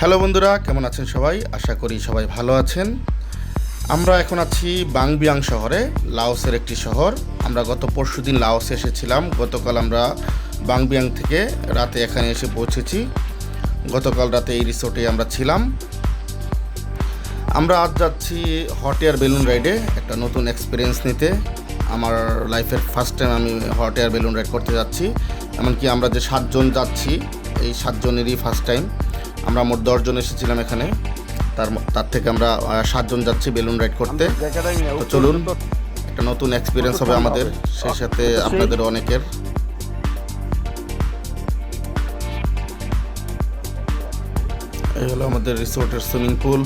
Hello বন্ধুরা, কেমন আছেন সবাই? আশা করি সবাই ভালো আছেন। আমরা এখন আছি বাংবিয়াং শহরে, লাওসের একটি শহর। আমরা গত পরশু দিন লাওসে এসেছিলাম। গতকাল আমরা বাংবিয়াং থেকে রাতে এখানে এসে পৌঁছেছি। গতকাল রাতে এই রিসোর্টে আমরা ছিলাম। আমরা আজ যাচ্ছি হট এয়ার বেলুন রাইডে, একটা নতুন এক্সপিরিয়েন্স নিতে। আমার লাইফের ফার্স্ট টাইম আমি হট এয়ার বেলুন রাইড করতে যাচ্ছি। এমনকি আমরা যে সাতজন যাচ্ছি, এই সাতজনেরই ফার্স্ট টাইম আমরা মোট দশজন এসেছিলাম এখানে। তার তার থেকে আমরা সাতজন যাচ্ছি বেলুন রাইড করতে। তো চলুন একটা নতুন এক্সপিরিয়েন্স হবে আমাদের। সেই সাথে আপনাদের অনেকের। এই হলো আমাদের রিসোর্টের সুইমিং পুল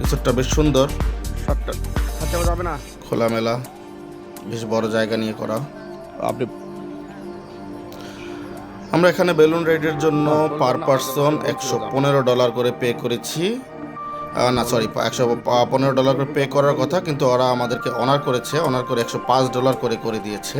রিসোর্টটা বেশ সুন্দর। খোলামেলা। বেশ বড় জায়গা নিয়ে করা। আপনি আমরা এখানে বেলুন রাইডের জন্য পার পারসন একশো পনেরো ডলার করে পে করেছি। না সরি একশো পনেরো ডলার করে পে করার কথা, কিন্তু ওরা আমাদেরকে অনার করেছে। অনার করে একশো পাঁচ ডলার করে করে দিয়েছে।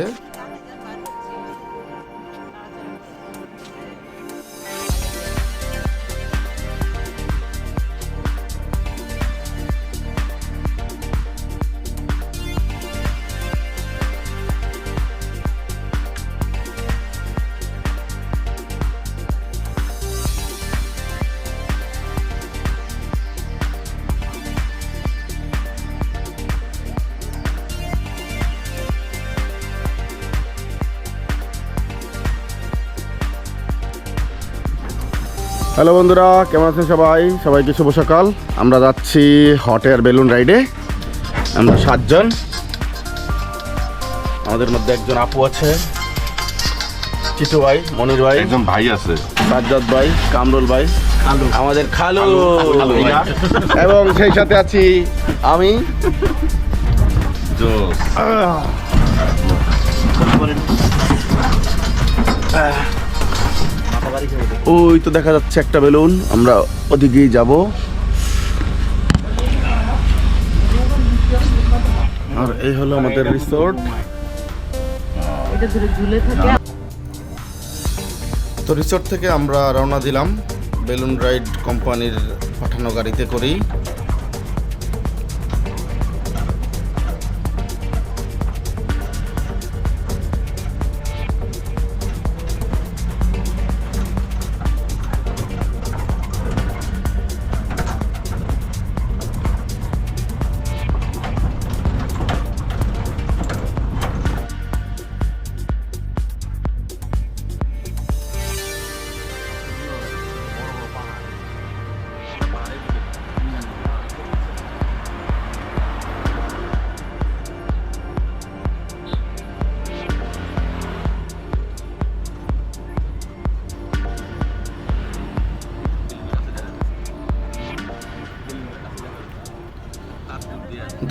হ্যালো বন্ধুরা কেমন আছেন সবাই? সবাইকে শুভ সকাল। আমরা যাচ্ছি হট এয়ার বেলুন রাইডে আমরা সাতজন। আমাদের মধ্যে একজন আপু আছে। চিটু ভাই মনির ভাই। একজন ভাই আছে। সাজ্জাদ ভাই কামরুল ভাই। আমাদের খালু। এবং সেই সাথে আছি আমি। জোস। ওই তো দেখা যাচ্ছে একটা বেলুন আমরা ওদিকেই যাব। আর এই হলো আমাদের রিসোর্ট এটা ধরে ঝুলে থাকে। তো রিসোর্ট থেকে আমরা রওনা দিলাম বেলুন রাইড কোম্পানির পাঠানো গাড়িতে করেই।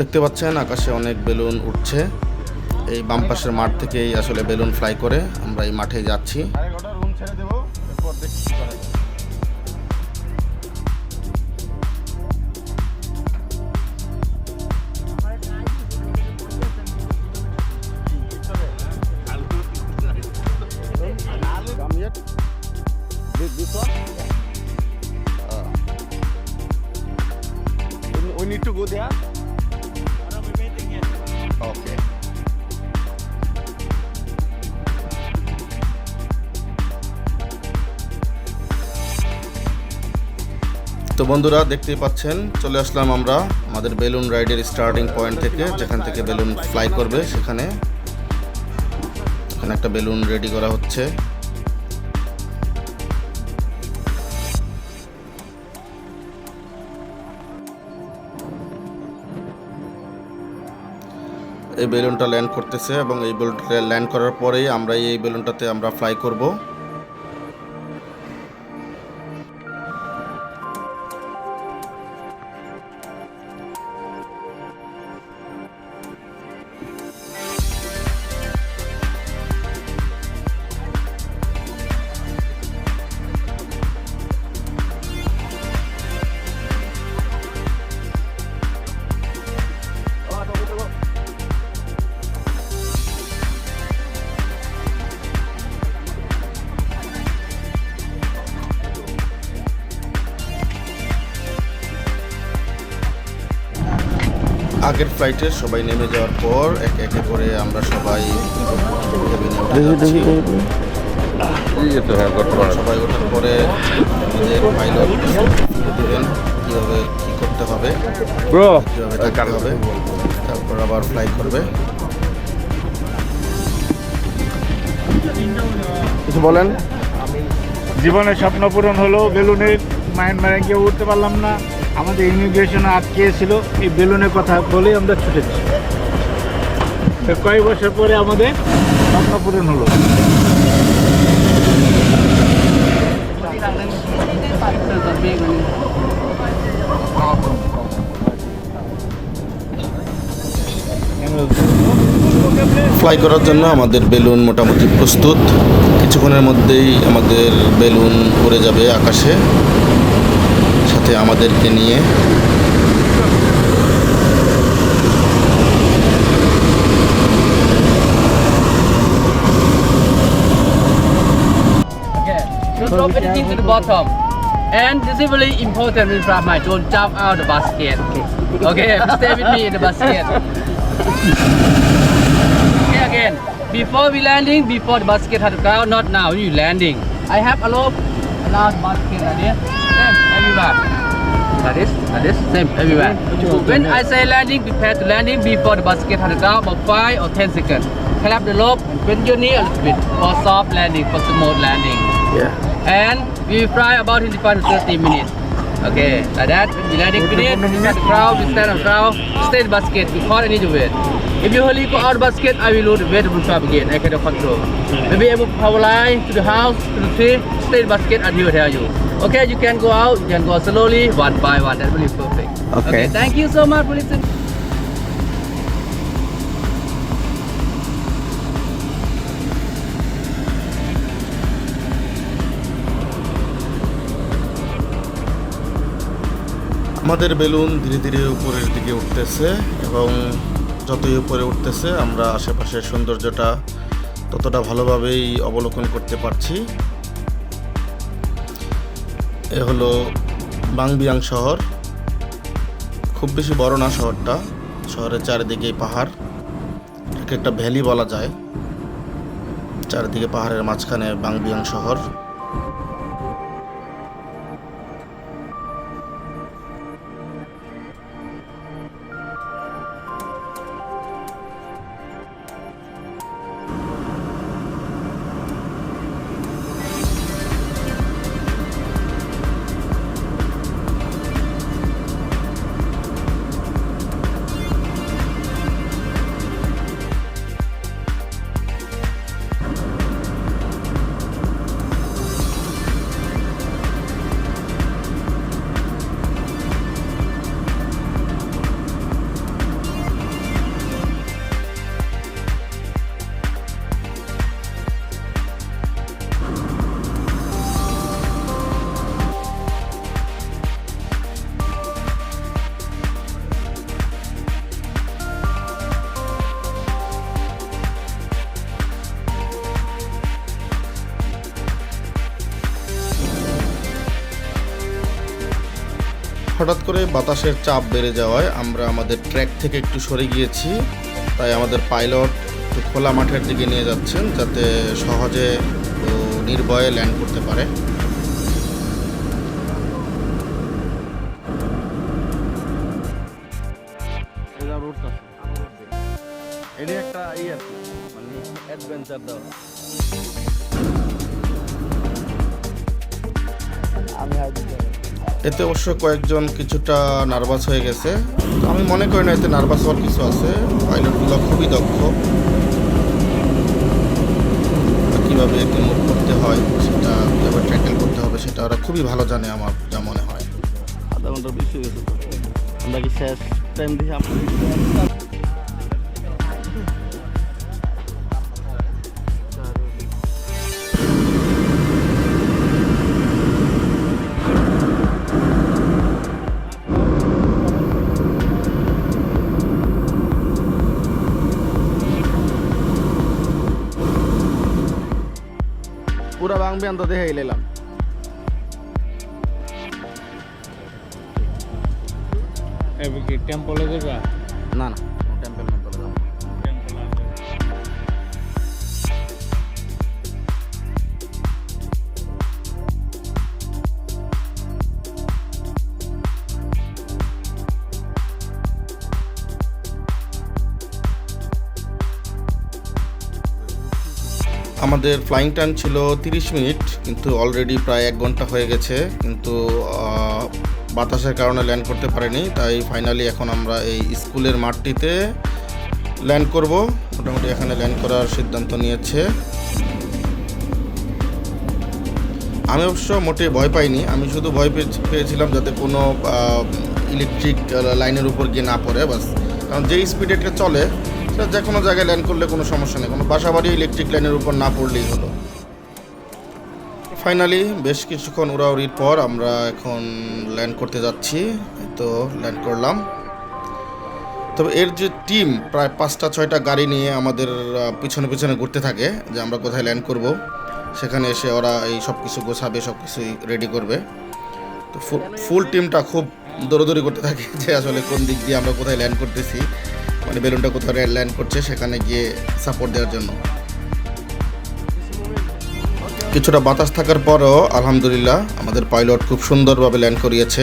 দেখতে পাচ্ছেন, আকাশে অনেক বেলুন উঠছে। এই বাম পাশের মাঠ থেকেই আসলে বেলুন ফ্লাই করে। আমরা এই মাঠে যাচ্ছি। তো বন্ধুরা দেখতেই পাচ্ছেন, চলে আসলাম আমরা আমাদের বেলুন রাইডের স্টার্টিং পয়েন্ট থেকে, যেখান থেকে বেলুন ফ্লাই করবে সেখানে। এখানে একটা বেলুন রেডি করা হচ্ছে। এই বেলুনটা ল্যান্ড করতেছে এবং এই বেলুনটা ল্যান্ড করার পরেই আমরা এই বেলুনটাতে আমরা ফ্লাই করব। আগের ফ্লাইটে সবাই নেমে যাওয়ার পর একে একে করে আমরা সবাই সবাই ওঠার পরে আমাদের পাইলট দিবেন কীভাবে কী করতে হবে কীভাবে থাকতে হবে। তারপর আবার ফ্লাই করবে। কিছু বলেন? জীবনের স্বপ্ন পূরণ হলো বেলুনে মায়ানমারে গিয়ে উঠতে পারলাম না। আমাদের ইমিগ্রেশনে আটকে ছিল, এই বেলুনের কথা বলেই আমরা ছুটেছি তো কয়েক বছর পরে আমাদের স্বপ্ন পূরণ হলো। ফ্লাই করার জন্য আমাদের বেলুন মোটামুটি প্রস্তুত। কিছুক্ষণের মধ্যেই আমাদের বেলুন উড়ে যাবে আকাশে। সাথে আমাদেরকে নিয়ে Okay. Don't drop anything to the bottom. And this is really important in front of my don't jump out of the basket. Okay, stay with me in the basket. Okay, again. Before we landing, before the basket hit the ground, not now, you landing. I have a rope, allow the basket like this. Same, everywhere. Like this, like this, same, everywhere. When I say landing, prepare to landing before the basket hit the ground, about 5 or 10 seconds. Clap the rope, bend your knee a little bit for soft landing, for smooth landing. Yeah. And we will fly about 25 to 30 minutes. Okay, like that. We landing finish, we stand the ground, we stand on the ground, stay in the basket, we call any weight. If you only go out basket, I will load the weight will drop again. I cannot control. Maybe I to power line to the house, to the tree, stay in the basket until I tell you. Okay, you can go out, you can go slowly, one by one. That will be perfect. Okay. thank you so much for listening. আমাদের balloon ধীরে ধীরে উপরের দিকে উঠতেছে এবং যতই উপরে উঠতেছে, আমরা আশেপাশের সৌন্দর্যটা ততটা ভালোভাবেই অবলোকন করতে পারছি। এ হলো বাংবিয়াং শহর। খুব বেশি বড় না শহরটা, শহরের চারিদিকেই পাহাড়। একে একটা ভ্যালি বলা যায়। চারিদিকে পাহাড়ের মাঝখানে বাংবিয়াং শহর। বাতাসের চাপ বেড়ে যাওয়ায় আমরা আমাদের ট্র্যাক থেকে একটু সরে গিয়েছি। তাই আমাদের পাইলট একটু খোলা মাঠের দিকে নিয়ে যাচ্ছেন যাতে সহজে ও নির্ভয়ে ল্যান্ড করতে পারে। এটা একটা ইয়ে মানে অ্যাডভেঞ্চার দেওয়া। এতে অবশ্য কয়েকজন কিছুটা নার্ভাস হয়ে গেছে। আমি মনে করি না এতে নার্ভাস হওয়ার কিছু আছে। পাইলটগুলো খুবই দক্ষ। কীভাবে একে মুভ করতে হয়, সেটা, কীভাবে ট্যাকেল করতে হবে, সেটা ওরা খুবই ভালো জানে আমার যা মনে হয়। আধা ঘণ্টা বেশি হয়ে গেছে। আমরা কি শেষ টাইম দিয়ে বাংবি আন্ত দেখে কি টেম্পলে যাবা? না না। আমাদের ফ্লাইং টাইম ছিল 30 মিনিট, কিন্তু অলরেডি প্রায় এক ঘণ্টা হয়ে গেছে, কিন্তু বাতাসের কারণে ল্যান্ড করতে পারিনি, তাই ফাইনালি এখন আমরা এই স্কুলের মাঠটিতে ল্যান্ড করব। মোটামুটি এখানে ল্যান্ড করার সিদ্ধান্ত নিয়েছে। আমি অবশ্য মোটে ভয় পাইনি, আমি শুধু ভয় পেয়ে- পেয়েছিলাম যাতে কোনো ইলেকট্রিক লাইনের উপর গিয়ে না পড়ে, বাস। কারণ যে স্পিডে এটা চলে সেটা যে কোনো জায়গায় ল্যান্ড করলে কোনো সমস্যা নেই। কোনো বাসা বাড়ি ইলেকট্রিক লাইনের উপর না পড়লেই হলো। ফাইনালি বেশ কিছুক্ষণ উড়াউড়ির পর আমরা এখন ল্যান্ড করতে যাচ্ছি। তো ল্যান্ড করলাম। তবে এর যে টিম প্রায় পাঁচটা, ছয়টা গাড়ি নিয়ে আমাদের পিছনে পিছনে ঘুরতে থাকে যে আমরা কোথায় ল্যান্ড করব। সেখানে এসে ওরা এই সব কিছু গোছাবে সব কিছুই রেডি করবে। তো ফুল টিমটা খুব দৌড়দৌড়ি করতে থাকে যে আসলে কোন দিক দিয়ে আমরা কোথায় ল্যান্ড করতেছি। মানে বেলুনটা কোথায় ল্যান্ড করছে, সেখানে গিয়ে সাপোর্ট দেওয়ার জন্য। কিছুটা বাতাস থাকার পরও আলহামদুলিল্লাহ আমাদের পাইলট খুব সুন্দরভাবে ল্যান্ড করিয়েছে।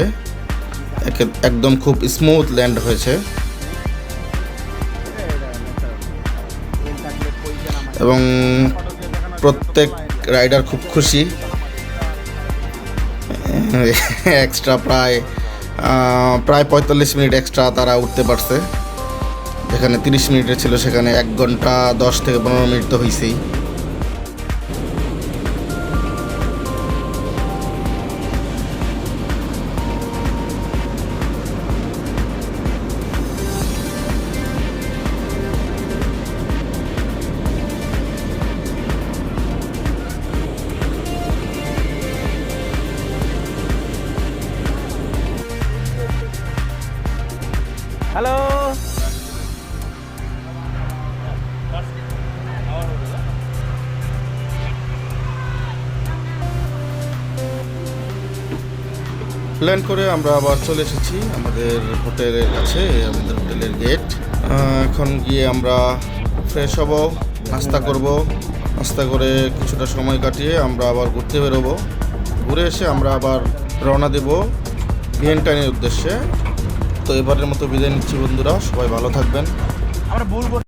একে- একদম খুব স্মুথ ল্যান্ড হয়েছে। এবং প্রত্যেক রাইডার খুব খুশি। এক্সট্রা প্রায় প্রায় পঁয়তাল্লিশ মিনিট এক্সট্রা তারা উঠতে পারছে। যেখানে তিরিশ মিনিটের ছিল সেখানে এক ঘণ্টা দশ থেকে পনেরো মিনিট তো হয়েছেই প্ল্যান করে আমরা আবার চলে এসেছি আমাদের হোটেলের কাছে, আমাদের হোটেলের গেট এখন গিয়ে আমরা ফ্রেশ হব, নাস্তা করব। নাস্তা করে কিছুটা সময় কাটিয়ে আমরা আবার ঘুরতে বেরোবো। ঘুরে এসে আমরা আবার রওনা দেব ভিয়েন্টাইনের উদ্দেশ্যে। তো এবারের মতো বিদায় নিচ্ছি বন্ধুরা, সবাই ভালো থাকবেন। আমরা ভুল